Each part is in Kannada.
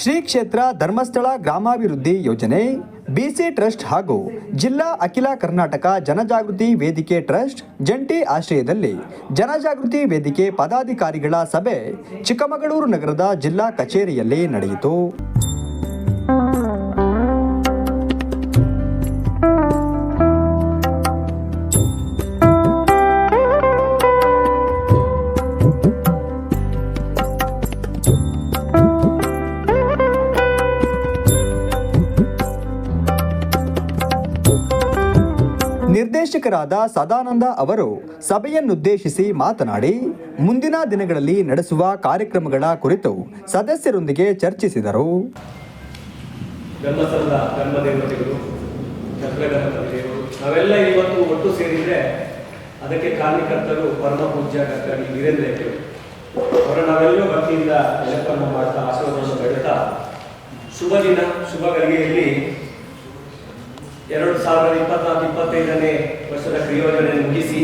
ಶ್ರೀ ಕ್ಷೇತ್ರ ಧರ್ಮಸ್ಥಳ ಗ್ರಾಮಾಭಿವೃದ್ಧಿ ಯೋಜನೆ ಬಿಸಿ ಟ್ರಸ್ಟ್ ಹಾಗೂ ಜಿಲ್ಲಾ ಅಖಿಲ ಕರ್ನಾಟಕ ಜನಜಾಗೃತಿ ವೇದಿಕೆ ಟ್ರಸ್ಟ್ ಜಂಟಿ ಆಶ್ರಯದಲ್ಲಿ ಜನಜಾಗೃತಿ ವೇದಿಕೆ ಪದಾಧಿಕಾರಿಗಳ ಸಭೆ ಚಿಕ್ಕಮಗಳೂರು ನಗರದ ಜಿಲ್ಲಾ ಕಚೇರಿಯಲ್ಲಿ ನಡೆಯಿತು. ನಿರ್ದೇಶಕರಾದ ಸದಾನಂದ ಅವರು ಸಭೆಯನ್ನುದ್ದೇಶಿಸಿ ಮಾತನಾಡಿ, ಮುಂದಿನ ದಿನಗಳಲ್ಲಿ ನಡೆಸುವ ಕಾರ್ಯಕ್ರಮಗಳ ಕುರಿತು ಸದಸ್ಯರೊಂದಿಗೆ ಚರ್ಚಿಸಿದರು. ನಾವೆಲ್ಲ ಇವತ್ತು ಒಟ್ಟು ಸೇರಿದ್ರೆ ಅದಕ್ಕೆ ಕಾರಣಕರ್ತರು ಪರಮ ಪೂಜ್ಯ ಡಾಕ್ಟರ್ ವೀರೇಂದ್ರ ಹೆಗ್ಗಡೆ ಅವರ. ನಾವೆಲ್ಲರೂ ಭಕ್ತಿಯಿಂದ ನೆನಪನ್ನು ಮಾಡ್ತಾ, ಆಶೀರ್ವಾದವನ್ನು ಬೆಳೆತಾ ಶುಭ ದಿನ, ಶುಭ ಗಳಿಗೆಯಲ್ಲಿ ಎರಡು ಸಾವಿರದ ಇಪ್ಪತ್ನಾಲ್ಕು, ಇಪ್ಪತ್ತೈದನೇ ವರ್ಷದ ಕ್ರಿಯೋಜನೆ ಮುಗಿಸಿ,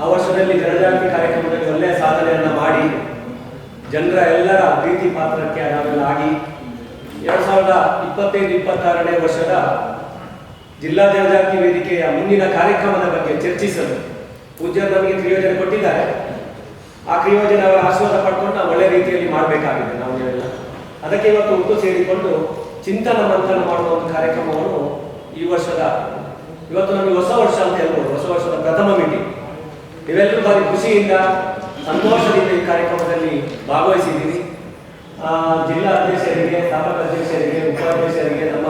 ಆ ವರ್ಷದಲ್ಲಿ ಜನಜಾಗೃತಿ ಕಾರ್ಯಕ್ರಮದಲ್ಲಿ ಒಳ್ಳೆಯ ಸಾಧನೆಯನ್ನ ಮಾಡಿ, ಜನರ ಎಲ್ಲರ ಪ್ರೀತಿ ಪಾತ್ರಕ್ಕೆ ನಾವೆಲ್ಲ ಆಗಿ, ಎರಡು ಸಾವಿರದ ಇಪ್ಪತ್ತೈದು, ಇಪ್ಪತ್ತಾರನೇ ವರ್ಷದ ಜಿಲ್ಲಾ ಜನಜಾತಿ ವೇದಿಕೆಯ ಮುಂದಿನ ಕಾರ್ಯಕ್ರಮದ ಬಗ್ಗೆ ಚರ್ಚಿಸಲು ಪೂಜ್ಯರು ನಮಗೆ ಕ್ರಿಯೋಜನೆ ಕೊಟ್ಟಿದ್ದಾರೆ. ಆ ಕ್ರಿಯೋಜನೆ ಅವರ ಆಶೀರ್ವಾದ ಪಡ್ಕೊಂಡು ನಾವು ಒಳ್ಳೆ ರೀತಿಯಲ್ಲಿ ಮಾಡಬೇಕಾಗಿದೆ ನಾವು ಅದಕ್ಕೆ ಇವತ್ತು ಒಟ್ಟು ಸೇರಿಕೊಂಡು ಚಿಂತನ ಮಂಥನ ಮಾಡುವ ಒಂದು ಕಾರ್ಯಕ್ರಮವನ್ನು ಈ ವರ್ಷದ, ಇವತ್ತು ನಮಗೆ ಹೊಸ ವರ್ಷ ಅಂತ ಹೇಳ್ಬೋದು, ಹೊಸ ವರ್ಷದ ಪ್ರಥಮ ಮೀಟಿಂಗ್ ನೀವೆಲ್ಲರೂ ಬಾರಿ ಖುಷಿಯಿಂದ, ಸಂತೋಷದಿಂದ ಈ ಕಾರ್ಯಕ್ರಮದಲ್ಲಿ ಭಾಗವಹಿಸಿದ್ದೀರಿ. ಜಿಲ್ಲಾ ಅಧ್ಯಕ್ಷರಿಗೆ, ಸ್ಥಾಪಕ ಅಧ್ಯಕ್ಷರಿಗೆ, ಉಪಾಧ್ಯಕ್ಷರಿಗೆ, ನಮ್ಮ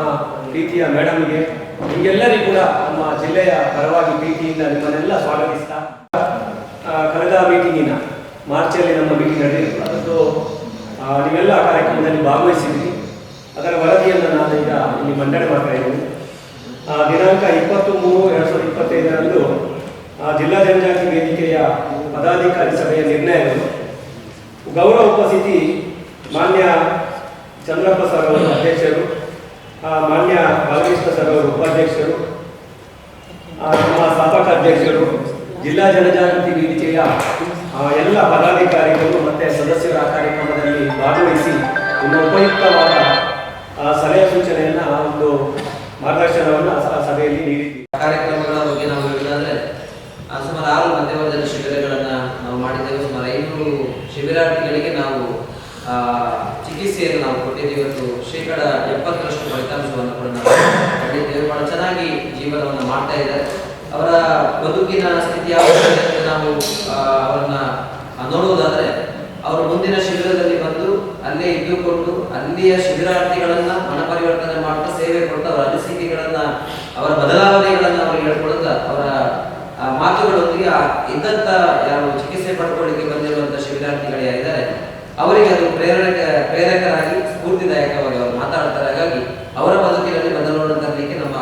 ಪ್ರೀತಿಯ ಮೇಡಮ್ಗೆ, ನಿಮಗೆಲ್ಲರಿಗೂ ಕೂಡ ನಮ್ಮ ಜಿಲ್ಲೆಯ ಪರವಾಗಿ ಪ್ರೀತಿಯಿಂದ ನಿಮ್ಮನ್ನೆಲ್ಲ ಸ್ವಾಗತಿಸ್ತಾ ಕಳೆದ ಮೀಟಿಂಗಿನ ಮಾರ್ಚಲ್ಲಿ ನಮ್ಮ ಮೀಟಿಂಗ್ ನಡೆಯಿತು ಅದರದ್ದು ನೀವೆಲ್ಲ ಕಾರ್ಯಕ್ರಮದಲ್ಲಿ ಭಾಗವಹಿಸಿದ್ದೀರಿ. ಅದರ ವರದಿಯನ್ನು ನಾನು ಈಗ ಇಲ್ಲಿ ಮಂಡನೆ ಮಾಡ್ತಾ ಇದ್ದೀನಿ. ದಿನಾಂಕ ಇಪ್ಪತ್ತು ಮೂರು ಎರಡು ಸಾವಿರದ ಇಪ್ಪತ್ತೈದರಂದು ಜಿಲ್ಲಾ ಜನಜಾತಿ ವೇದಿಕೆಯ ಪದಾಧಿಕಾರಿ ಸಭೆಯ ನಿರ್ಣಯಗಳು. ಗೌರವ ಉಪಸ್ಥಿತಿ ಮಾನ್ಯ ಚಂದ್ರಪ್ಪ ಸರ್ ಅವರು ಅಧ್ಯಕ್ಷರು ಮಾನ್ಯ ಬಾಲಕೃಷ್ಣ ಸರ್ ಅವರು ಉಪಾಧ್ಯಕ್ಷರು ನಮ್ಮ ಸ್ಥಾಪಕ ಅಧ್ಯಕ್ಷರು, ಜಿಲ್ಲಾ ಜನಜಾಗೃತಿ ವೇದಿಕೆಯ ಎಲ್ಲ ಪದಾಧಿಕಾರಿಗಳು ಮತ್ತು ಸದಸ್ಯರ ಕಾರ್ಯಕ್ರಮದಲ್ಲಿ ಭಾಗವಹಿಸಿ, ನಿಮ್ಮ ಉಪಯುಕ್ತವಾದ ಸಲಹೆ ಒಂದು ಮಾರ್ಗದರ್ಶನವನ್ನು ಸಭೆಯಲ್ಲಿ ನೀಡಿದ್ದೀವಿ ಕಾರ್ಯಕ್ರಮಗಳ ಬಗ್ಗೆ ನಾವು ಹೇಳಿದ್ರೆ ಸುಮಾರು ಆರು ಮಧ್ಯವರ್ಜನ ಶಿಬಿರಗಳನ್ನು ನಾವು ಮಾಡಿದ್ದೇವೆ. ಸುಮಾರು ಐನೂರು ಶಿಬಿರಾರ್ಥಿಗಳಿಗೆ ನಾವು ಚಿಕಿತ್ಸೆಯನ್ನು ನಾವು ಕೊಟ್ಟಿದ್ದೇವೆ. ಇವತ್ತು ಶೇಕಡ ಎಪ್ಪತ್ತರಷ್ಟು ಫಲಿತಾಂಶವನ್ನು ಕೂಡ ನಾವು ಕಂಡಿದ್ದೇವೆ. ಬಹಳ ಚೆನ್ನಾಗಿ ಜೀವನವನ್ನು ಮಾಡ್ತಾ ಇದ್ದಾರೆ. ಅವರ ಬದುಕಿನ ಸ್ಥಿತಿ ಯಾವ ನಾವು ಅವರನ್ನ ನೋಡುವುದಾದ್ರೆ, ಅವರು ಮುಂದಿನ ಇದ್ದುಕೊಂಡು ಅಲ್ಲಿಯ ಶಿಬಿರಾರ್ಥಿಗಳನ್ನ ಮನ ಪರಿವರ್ತನೆ ಮಾಡ್ತಾ, ಸೇವೆ ಕೊಡ್ತಾ, ಅವರ ಅನಿಸಿಕೆಗಳನ್ನ, ಅವರ ಬದಲಾವಣೆಗಳನ್ನ ಅವರಿಗೆ ಹೇಳ್ಕೊಡುತ್ತಾ, ಅವರ ಮಾತುಗಳೊಂದಿಗೆ ಇದ್ದಂತ ಯಾರು ಚಿಕಿತ್ಸೆ ಪಡ್ಕೊಳ್ಳಿಕ್ಕೆ ಬಂದಿರುವಂತಹ ಶಿಬಿರಾರ್ಥಿಗಳು ಯಾರಿದ್ದಾರೆ ಅವರಿಗೆ ಅದು ಪ್ರೇರಕ, ಪ್ರೇರಕರಾಗಿ, ಸ್ಫೂರ್ತಿದಾಯಕವಾಗಿ ಅವರು ಮಾತಾಡ್ತಾರೆ. ಹಾಗಾಗಿ ಅವರ ಬದುಕಿನಲ್ಲಿ ಬದಲಾವಣೆ ತರಲಿಕ್ಕೆ ನಮ್ಮ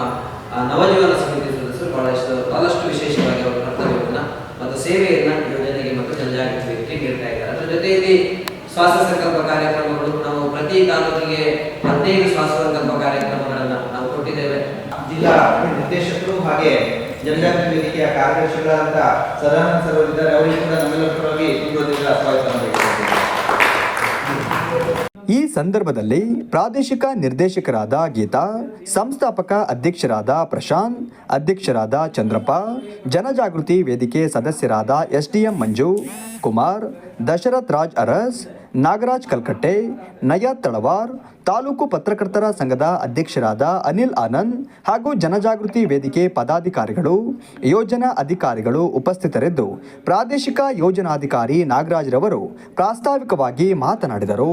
ನವಜೀವನ ಸಮಿತಿ ಸದಸ್ಯರು ಬಹಳಷ್ಟು ಬಹಳಷ್ಟು ವಿಶೇಷವಾಗಿ ಅವರ ಕರ್ತವ್ಯವನ್ನ ಮತ್ತು ಸೇವೆಯನ್ನ ಯೋಜನೆಗೆ ಮತ್ತು ಜನಜಾಗೃತಿ ವೇದಿಕೆಗೆ ನೀಡ್ತಾ ಇದ್ದಾರೆ. ಅದರ ಜೊತೆಯಲ್ಲಿ ಕಾರ್ಯಕ್ರಮಗಳು ಪ್ರತಿ ತಾಲೂಕಿಗೆ ಹದಿನೈದು ಸ್ವಾಸ್ಥ್ಯ ಸಂಕಲ್ಪ ಕಾರ್ಯಕ್ರಮಗಳನ್ನ ನಾವು ಕೊಟ್ಟಿದ್ದೇವೆ. ಜಿಲ್ಲಾ ನಿರ್ದೇಶಕರು ಹಾಗೆ ಜನಜಾಗೃತಿ ವೇದಿಕೆಯ ಕಾರ್ಯದರ್ಶಿಗಳಾದ ಸದಾನಂದ ಸರ್ ಅವರು ಇದ್ದಾರೆ. ಅವರಿಗೆ ಕೂಡ ನಮ್ಮೆಲ್ಲರ ಪರವಾಗಿ ತುಂಬದಿಂದ ಸ್ವಾಗತ ಈ ಸಂದರ್ಭದಲ್ಲಿ ಪ್ರಾದೇಶಿಕ ನಿರ್ದೇಶಕರಾದ ಗೀತಾ ಸಂಸ್ಥಾಪಕ ಅಧ್ಯಕ್ಷರಾದ ಪ್ರಶಾಂತ್ ಅಧ್ಯಕ್ಷರಾದ ಚಂದ್ರಪ್ಪ ಜನಜಾಗೃತಿ ವೇದಿಕೆ ಸದಸ್ಯರಾದ S D M Manju Kumar Dasharath Raj Aras Nagaraj Kalkatte Nayad Talawar, taluk ಪತ್ರಕರ್ತರ ಸಂಘದ ಅಧ್ಯಕ್ಷರಾದ ಅನಿಲ್ ಆನಂದ್ ಹಾಗೂ ಜನಜಾಗೃತಿ ವೇದಿಕೆ ಪದಾಧಿಕಾರಿಗಳು, ಯೋಜನಾ ಅಧಿಕಾರಿಗಳು ಉಪಸ್ಥಿತರಿದ್ದು, ಪ್ರಾದೇಶಿಕ ಯೋಜನಾಧಿಕಾರಿ ನಾಗರಾಜ್ರವರು ಪ್ರಾಸ್ತಾವಿಕವಾಗಿ ಮಾತನಾಡಿದರು.